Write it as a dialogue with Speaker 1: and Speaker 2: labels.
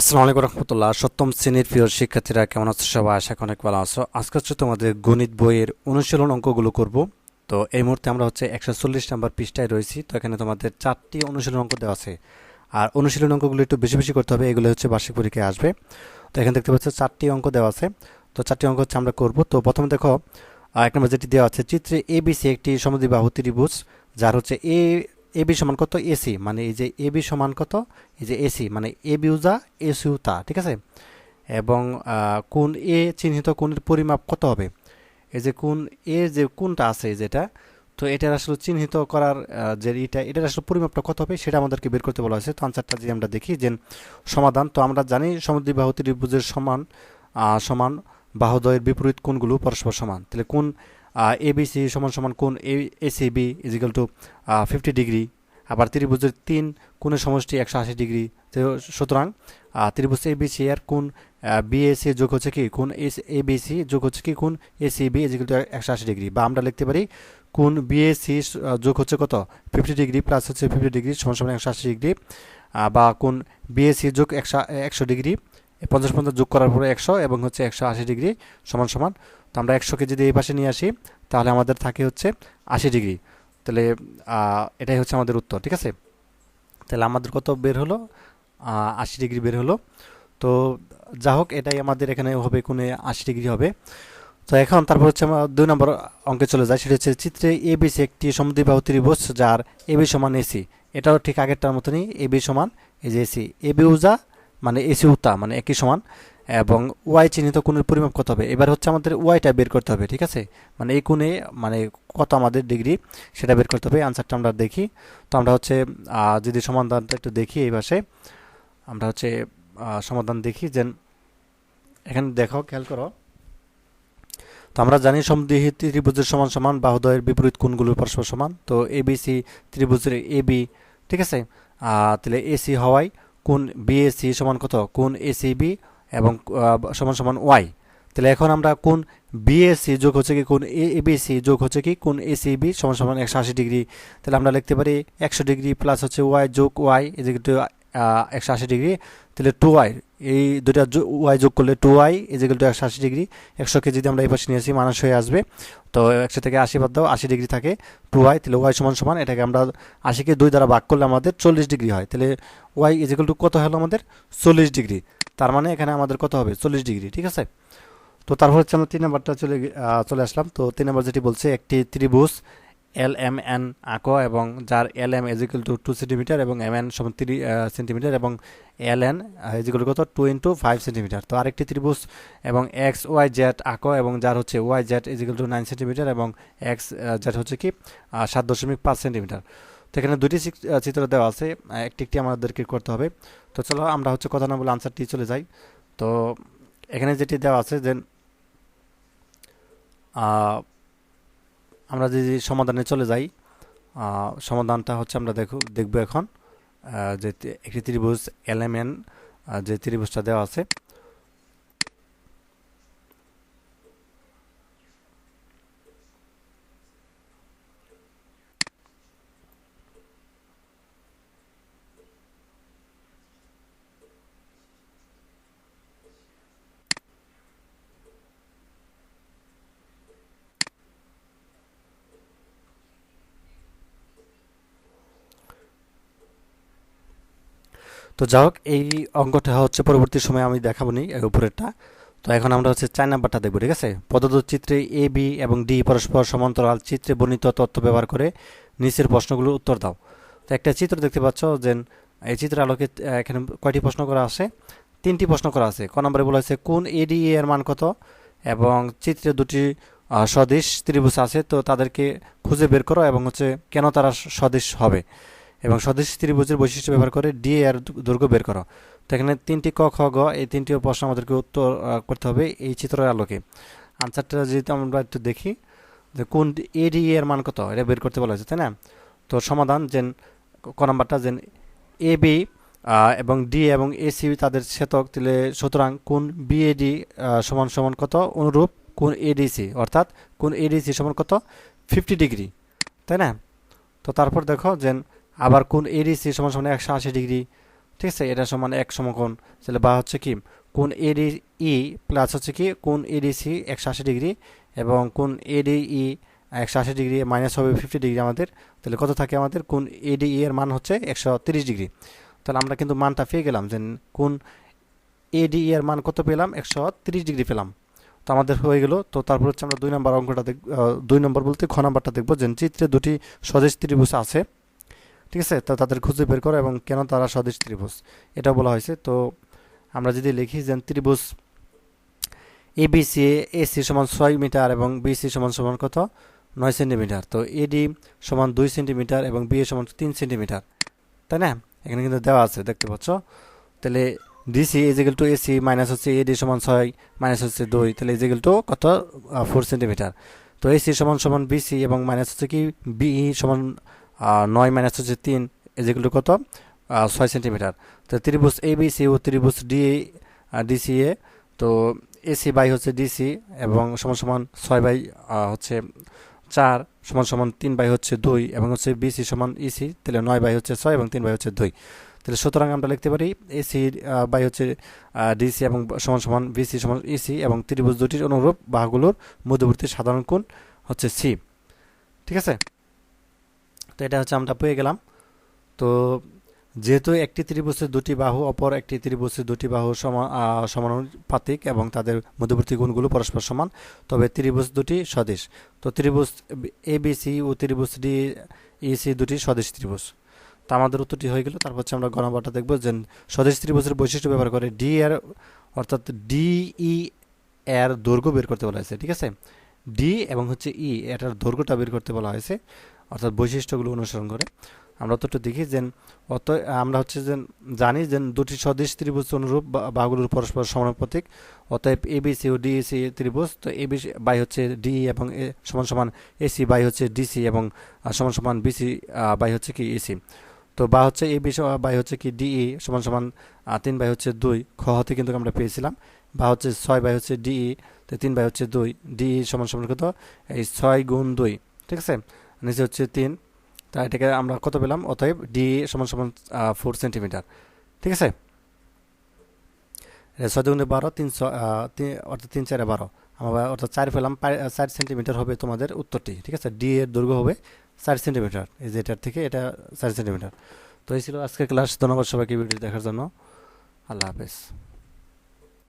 Speaker 1: আসসালামু আলাইকুম রহমতুল্লাহ। সপ্তম শ্রেণির প্রিয় শিক্ষার্থীরা, কেমন আছো সবাই? আশা অনেক ভালো আছো। আজকে হচ্ছে তোমাদের গণিত বইয়ের অনুশীলন অঙ্কগুলো করব। তো এই মুহূর্তে আমরা হচ্ছে একশো চল্লিশ নাম্বার পৃষ্ঠায় রয়েছি। তো এখানে তোমাদের চারটি অনুশীলন অঙ্ক দেওয়া আছে। আর অনুশীলন অঙ্কগুলো একটু বেশি বেশি করতে হবে, এগুলো হচ্ছে বার্ষিক পরীক্ষায় আসবে। তো এখানে দেখতে পাচ্ছ চারটি অঙ্ক দেওয়া আছে। তো চারটি অঙ্ক হচ্ছে আমরা করব। তো প্রথমে দেখো এক নম্বর যেটি দেওয়া আছে, চিত্রে এবিসি একটি সমদ্বিবাহু ত্রিভুজ, যার হচ্ছে এ এবি সমান কত? এসি মানে এই যে এবি সমান কত? এই যে এসি মানে এ বিউজা এসিউ তা, ঠিক আছে? এবং কোন এ চিহ্নিত কোণের পরিমাপ কত হবে? এই যে কোন এ যে কোনটা আছে যেটা, তো এটার আসলে চিহ্নিত করার যে এটা, এটার আসলে পরিমাপটা কত হবে সেটা আমাদেরকে বের করতে বলা হয়েছে। তো আনসারটা যদি আমরা দেখি যে সমাধান, তো আমরা জানি সমদ্বিবাহু ত্রিভুজের সমান সমান বাহুদ্বয়ের বিপরীত কোণগুলো পরস্পর সমান। তাহলে কোন এবিসি সমান সমান কোন ACB equal to fifty degree আবার ত্রিভুজের তিন কোণের সমষ্টি একশো আশি ডিগ্রি সুতরাং ত্রিভুজ এবিসি এর কোন বিএসি যোগ হচ্ছে কি? কোন এস এবিসি যোগ হচ্ছে কি? কোন এসিবি ইজিক্যাল টু একশো আশি ডিগ্রি বা আমরা লিখতে পারি কোন বিএসি যোগ হচ্ছে কত? ফিফটি ডিগ্রি প্লাস হচ্ছে ফিফটি ডিগ্রি সমান সমান একশো আশি ডিগ্রি বা কোন বিএসি যোগ একশো একশো ডিগ্রি পঞ্চাশ পঞ্চাশ যোগ করার পরে একশো এবং হচ্ছে একশো আশি ডিগ্রি সমান সমান তো আমরা একশোকে যদি এই পাশে নিয়ে আসি, তাহলে আমাদের থাকে হচ্ছে আশি ডিগ্রি। তাহলে এটাই হচ্ছে আমাদের উত্তর, ঠিক আছে? তাহলে আমাদের কত বের হলো? আশি ডিগ্রি বের হলো। তো যা হোক, এটাই আমাদের এখানে হবে কোনে আশি ডিগ্রি হবে। তো এখন তারপর হচ্ছে আমরা দুই নম্বর অঙ্কে চলে যায় সেটা হচ্ছে চিত্রে এবিসি একটি সমদ্বিবাহু ত্রিভুজ যার এবি সমান এসি এটাও ঠিক আগেরটার মতনই এবি সমান এই যে এসি এবি উজা মানে এসি উতা মানে একই সমান। এবং ওয়াই চিহ্নিত কোণের পরিমাপ কত হবে? এবার হচ্ছে আমাদের ওয়াইটা বের করতে হবে, ঠিক আছে? মানে এই কোণে মানে কত আমাদের ডিগ্রি, সেটা বের করতে হবে। আনসারটা আমরা দেখি। তো আমরা হচ্ছে যদি সমাধানটা একটু দেখি এই পাশে, আমরা হচ্ছে সমাধান দেখি যে, এখানে দেখো, খেয়াল করো। তো আমরা জানি সমদ্বিহী ত্রিভুজের সমান সমান বাহুদ্বয়ের বিপরীত কোণগুলোর পরস্পর সমান। তো এবিসি ত্রিভুজের এবি ঠিক আছে? তাহলে এসি হওয়ায় কোন বিএসি সমান কত? কোন এসিবি এবং সমান সমান ওয়াই তাহলে এখন আমরা কোন বিএসসি যোগ হচ্ছে কি, কোন এ এবিসি যোগ হচ্ছে কি, কোন এসিবি সমান সমান একশো আশি ডিগ্রি। তাহলে আমরা লিখতে পারি একশো ডিগ্রি প্লাস হচ্ছে ওয়াই যোগ ওয়াই এদিকে একশো আশি ডিগ্রি। তাহলে টু ওয়াই এই দুটা ওয়াই যোগ করলে টু ওয়াই এজিক্যাল টু একশো আশি ডিগ্রি। একশো একশোকে যদি আমরা এই পাশে নিয়ে আসি মানুষ হয়ে আসবে। তো একশো থেকে আশি বাদ দাও, আশি ডিগ্রি থাকে টু ওয়াই তাহলে ওয়াই সমান সমান, এটাকে আমরা আশিকে দুই দ্বারা ভাগ করলে আমাদের চল্লিশ ডিগ্রি হয়। তাহলে ওয়াই ইজিক্যাল টু কত হলো আমাদের? চল্লিশ ডিগ্রি। তার মানে এখানে আমাদের কত হবে? চল্লিশ ডিগ্রি, ঠিক আছে? তো তারপর হচ্ছে আমরা তিন নাম্বারটা চলে চলে আসলাম। তো তিন নাম্বার যেটি বলছে, একটি ত্রিভুজ, এল এম এন আঁকো এবং যার L M equal to two centimetre এবং এম এন সমান থ্রি সেন্টিমিটার এবং এল এন এজিক্যাল কত? টু ইন্টু ফাইভ সেন্টিমিটার তো আরেকটি ত্রিভুজ এবং এক্স, ওয়াই, জেড আঁকো এবং যার হচ্ছে Y, Z equal to nine centimetre এবং এক্স জেড হচ্ছে কি? সাত দশমিক পাঁচ সেন্টিমিটার তো এখানে দুটি চিত্র দেওয়া আছে একটি একটি আমাদেরকে করতে হবে। তো চলো আমরা হচ্ছে কথা না বলে আনসারটি চলে যাই। তো এখানে যেটি দেওয়া আছে যে আমরা যদি সমাধানে চলে যাই সমাধানটা হচ্ছে আমরা দেখো, দেখব এখন যে একটি ত্রিভুজ এলএমএন যে ত্রিভুজটা দেওয়া আছে তো যা হোক, এই অঙ্কটা হচ্ছে পরবর্তী সময় আমি দেখাবো নি এর উপরেরটা। তো এখন আমরা হচ্ছে চার নাম্বারটা দেখব, ঠিক আছে? প্রদত্ত চিত্রে এ বি এবং ডি পরস্পর সমান্তরাল চিত্রে বর্ণিত তথ্য ব্যবহার করে নিচের প্রশ্নগুলোর উত্তর দাও। তো একটা চিত্র দেখতে পাচ্ছ, যে এই চিত্রের আলোকে এখানে কয়টি প্রশ্ন করা আছে? তিনটি প্রশ্ন করা আছে। ক নম্বরে বলা হয়েছে, কোন এডি এর মান কত? এবং চিত্রে দুটি স্বদেশ ত্রিভুজ আছে, তো তাদেরকে খুঁজে বের করো এবং হচ্ছে কেন তারা স্বদেশ হবে? এবং সদৃশ ত্রিভুজের বৈশিষ্ট্য ব্যবহার করে ডি এর দৈর্ঘ্য বের করো। তো এখানে তিনটি ক, খ, গ, এই তিনটি প্রশ্ন আমাদেরকে উত্তর করতে হবে এই চিত্রের আলোকে। আনসারটা যদি আমরা একটু দেখি, যে কোন এডি এর মান কত? এটা বের করতে বলা হয়েছে, তাই না? তো সমাধান যে ক নাম্বারটা যে এ বি এবং ডি এবং এসি তাদের ছেদক তাহলে সুতরাং কোন বিএডি সমান সমান কত? অনুরূপ কোন এডিসি অর্থাৎ কোন এডিসি সমান কত? ফিফটি ডিগ্রি তাই না? তো তারপর দেখো যে আবার কোন এডিসি সমান সমান একশো আশি ডিগ্রি, ঠিক আছে? এটা সমান এক সমকোণ। তাহলে বা হচ্ছে কি? কোন এডি ই প্লাস হচ্ছে কি? কোন এডিসি একশো আশি ডিগ্রি এবং কোন এডি ই একশো আশি ডিগ্রি মাইনাস হবে ফিফটি ডিগ্রি আমাদের। তাহলে কত থাকে আমাদের? কোন এডি এর মান হচ্ছে একশো তিরিশ ডিগ্রি। তাহলে আমরা কিন্তু মানটা পেয়ে গেলাম যে কোন এডি এর মান কত পেলাম? একশো তিরিশ ডিগ্রি পেলাম। তো আমাদের হয়ে গেল। তো তারপর হচ্ছে আমরা দুই নম্বর অঙ্কটা দেখ দুই নম্বর বলতে খ নাম্বারটা দেখব যে চিত্রে দুটি স্বদেশ ত্রিভুজ আছে। ঠিক আছে? তো তাদের খুঁজে বের করো এবং কেন তারা স্বদেশ ত্রিভুজ? এটা বলা হয়েছে। তো আমরা যদি লিখি যে ত্রিভুজ এবিসি এসি সমান ছয় মিটার এবং বিসি সমান সমান কত? নয় সেন্টিমিটার। তো এডি সমান দুই সেন্টিমিটার এবং বিএ সমান তিন সেন্টিমিটার। তাই না? এখানে কিন্তু দেওয়া আছে, দেখতে পাচ্ছ? তাহলে DC equal to AC minus হচ্ছে এডি সমান ছয় মাইনাস হচ্ছে দুই। তাহলে ইজিক্যাল টু কত? Four centimetre. তো এসি সমান সমান বিসি এবং মাইনাস হচ্ছে কি? বিই সমান নয় মাইনাস হচ্ছে তিন টু কত? ছয় সেন্টিমিটার তো ত্রিভুজ সি ও ত্রিভুজ ডি ডিসি এ, তো এসি বাই হচ্ছে ডিসি এবং সমান সমান ছয় বাই হচ্ছে চার, সমান সমান তিন বাই হচ্ছে দুই এবং হচ্ছে বিসি সমান ইসি তাহলে নয় বাই হচ্ছে ছয় এবং তিন বাই হচ্ছে দুই। তাহলে সুতরাং আমরা লিখতে পারি এসি বাই হচ্ছে ডিসি এবং সমান সমান বিসি সমান ইসি এবং ত্রিভুজ দুটির অনুরূপ বাহুগুলোর মধ্যবর্তী সাধারণ কোণ হচ্ছে সি ঠিক আছে? তো এটা হচ্ছে আমরা পেয়ে গেলাম। তো যেহেতু একটি ত্রিভুজের দুটি বাহু, অপর একটি ত্রিভুজের দুটি বাহু সমানুপাতিক এবং তাদের মধ্যবর্তী গুণগুলো পরস্পর সমান, তবে ত্রিভুজ দুটি স্বদেশ। তো ত্রিভুজ সি ও ত্রিভুজ ডি ইসি দুটি স্বদেশ ত্রিভুজ। তা আমাদের উত্তরটি হয়ে গেল, তারপর হচ্ছে আমরা গণবারটা দেখব যে স্বদেশ ত্রিভুজের বৈশিষ্ট্য ব্যবহার করে ডি এর, অর্থাৎ ডিই এর দৈর্ঘ্য বের করতে বলা হয়েছে, ঠিক আছে? ডি এবং হচ্ছে ই এটার দৈর্ঘ্যটা বের করতে বলা হয়েছে। অর্থাৎ বৈশিষ্ট্যগুলো অনুসরণ করে। আমরা একটু দেখি যে, অত, আমরা হচ্ছে যে, জানি যে, দুটি স্বদেশ ত্রিভুজ অনুরূপ বাহুগুলোর পরস্পর সমানুপাতিক অতএব এবিসি ও ডিএসি ত্রিভুজ। তো এবি বাই হচ্ছে ডি এবং এ সমান সমান এসি বাই হচ্ছে ডিসি এবং সমান সমান বিসি বাই হচ্ছে কি এসি তো বা হচ্ছে এ বি বাই হচ্ছে কি ডিই সমান সমান তিন বাই হচ্ছে দুই। খ হতে কিন্তু আমরা পেয়েছিলাম। বা হচ্ছে ছয় বাই হচ্ছে ডিই তো তিন বাই হচ্ছে দুই। ডিই সমান সমান কত? এই ছয় গুণ দুই। ঠিক আছে? নিচে হচ্ছে তিন। তা এটাকে আমরা কত পেলাম? অতএব ডি সমান সমান ফোর সেন্টিমিটার ঠিক আছে? ছয় দুগুণে বারো তিনশো অর্থাৎ তিন চারে বারো। আমরা অর্থাৎ চার পেলাম চার সেন্টিমিটার হবে তোমাদের উত্তরটি। ঠিক আছে? ডি এর দৈর্ঘ্য হবে চার সেন্টিমিটার এই যে এটার থেকে এটা চার সেন্টিমিটার তো এই ছিল আজকের ক্লাস ধন্যবাদ সবাইকে ভিডিও দেখার জন্য। আল্লাহ হাফেজ।